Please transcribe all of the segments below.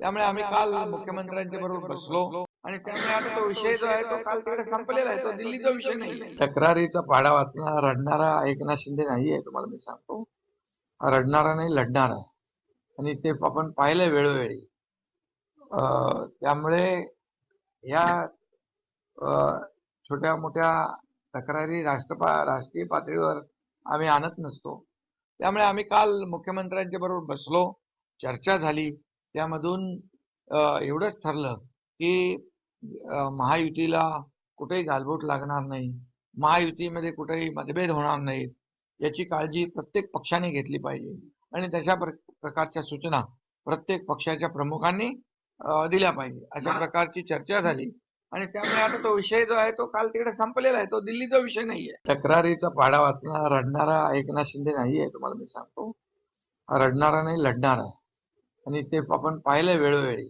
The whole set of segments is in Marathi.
त्यामुळे आम्ही काल मुख्यमंत्र्यांच्या बरोबर बसलो आणि त्यामुळे आता तो विषय जो आहे तो काल तिकडे संपलेला आहे. तो दिल्लीचा विषय नाही तक्रारीचा पाडा वाचणारा रडणारा एकनाथ शिंदे नाही आहे तुम्हाला मी सांगतो. रडणारा नाही लढणारा आणि ते आपण पाहिलं वेळोवेळी. अं, त्यामुळे या छोट्या मोठ्या तक्रारी राष्ट्रपा राष्ट्रीय पातळीवर आम्ही आणत नसतो. त्यामुळे आम्ही काल मुख्यमंत्र्यांच्या बरोबर बसलो चर्चा झाली. त्यामधून एवढंच ठरलं की महायुतीला कुठेही गालबोट लागणार नाही. महायुतीमध्ये कुठेही मतभेद होणार नाहीत. याची काळजी प्रत्येक पक्षाने घेतली पाहिजे. आणि तशा प्रकारच्या सूचना प्रत्येक पक्षाच्या प्रमुखांनी दिल्या पाहिजे. अशा प्रकारची चर्चा झाली. आणि त्यामुळे आता तो विषय जो आहे तो काल तिकडे संपलेला आहे. तो दिल्लीचा विषय नाहीये तक्रारीचा पाडा वाचणारा रडणारा एकनाथ शिंदे नाहीये तुम्हाला मी सांगतो. रडणारा नाही लढणारा आणि ते आपण पाहिलं वेळोवेळी.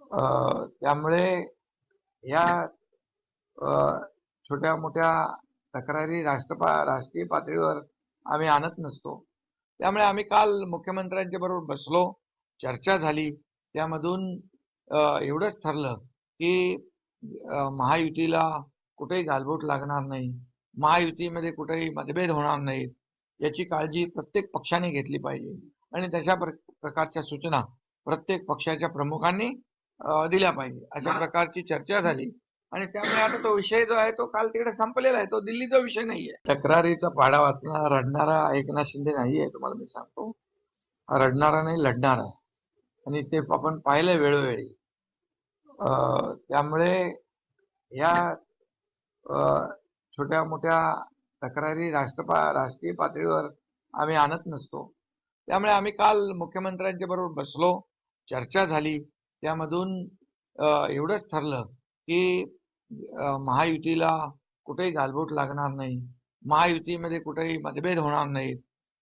अं, त्यामुळे या अं, छोट्या मोठ्या तक्रारी राष्ट्रपा राष्ट्रीय पातळीवर आम्ही आणत नसतो. त्यामुळे आम्ही काल मुख्यमंत्र्यांच्या बरोबर बसलो चर्चा झाली. त्यामधून एवढंच ठरलं की महायुतीला कुठेही गालबोट लागणार नाही. महायुतीमध्ये कुठेही मतभेद होणार नाहीत. याची काळजी प्रत्येक पक्षाने घेतली पाहिजे. आणि तशा प्र- प्रकारच्या सूचना प्रत्येक पक्षाच्या प्रमुखांनी दिल्या पाहिजे. अशा प्रकारची चर्चा झाली. आणि त्यामुळे आता तो विषय जो आहे तो काल तिकडे संपलेला आहे. तो दिल्लीचा विषय नाहीये. तक्रारीचा पाडा वाचणारा रडणारा एकनाथ शिंदे नाही आहे तुम्हाला मी सांगतो. रडणारा नाही लढणारा आणि ते आपण पाहिलं वेळोवेळी. अं, त्यामुळे या छोट्या मोठ्या तक्रारी राष्ट्रपा राष्ट्रीय पातळीवर आम्ही आणत नसतो. त्यामुळे आम्ही काल मुख्यमंत्र्यांच्या बरोबर बसलो चर्चा झाली. त्यामधून एवढंच ठरलं की महायुतीला कुठेही गालबोट लागणार नाही. महायुतीमध्ये कुठेही मतभेद होणार नाहीत.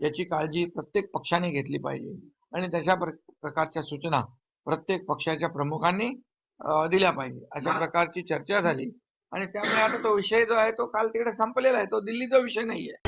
याची काळजी प्रत्येक पक्षाने घेतली पाहिजे. आणि तशा प्र- प्रकारच्या सूचना प्रत्येक पक्षाच्या प्रमुखांनी दिल्या पाहिजे. अशा प्रकारची चर्चा झाली. आणि त्यामुळे आता तो विषय जो आहे तो काल तिकडे संपलेला आहे. तो दिल्लीचा विषय नाहीये.